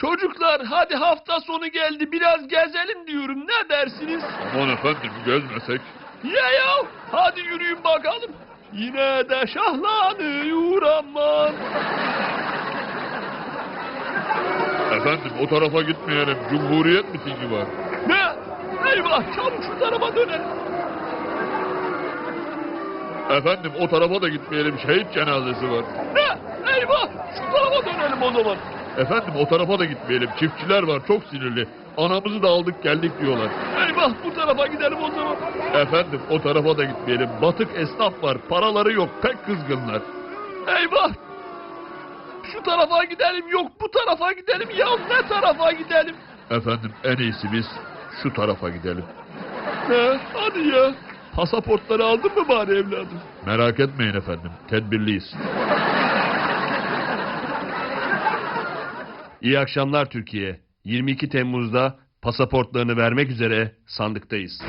Çocuklar hadi hafta sonu geldi biraz gezelim diyorum ne dersiniz? Aman efendim gezmesek. Ya ya hadi yürüyün bakalım. Yine de şahlanıyor aman. Efendim o tarafa gitmeyelim. Cumhuriyet mitingi var. Ne? Eyvah çabuk şu tarafa dönelim. Efendim o tarafa da gitmeyelim. Şehit cenazesi var. Ne? Eyvah şu tarafa dönelim o zaman. Efendim o tarafa da gitmeyelim. Çiftçiler var çok sinirli. Anamızı da aldık geldik diyorlar. Eyvah bu tarafa gidelim o zaman. Efendim o tarafa da gitmeyelim. Batık esnaf var. Paraları yok. Pek kızgınlar. Eyvah! Şu tarafa gidelim yok bu tarafa gidelim ya ne tarafa gidelim? Efendim en iyisi biz şu tarafa gidelim. He, hadi ya. Pasaportları aldın mı bari evladım? Merak etmeyin efendim. Tedbirliyiz. İyi akşamlar Türkiye. 22 Temmuz'da pasaportlarını vermek üzere sandıktayız.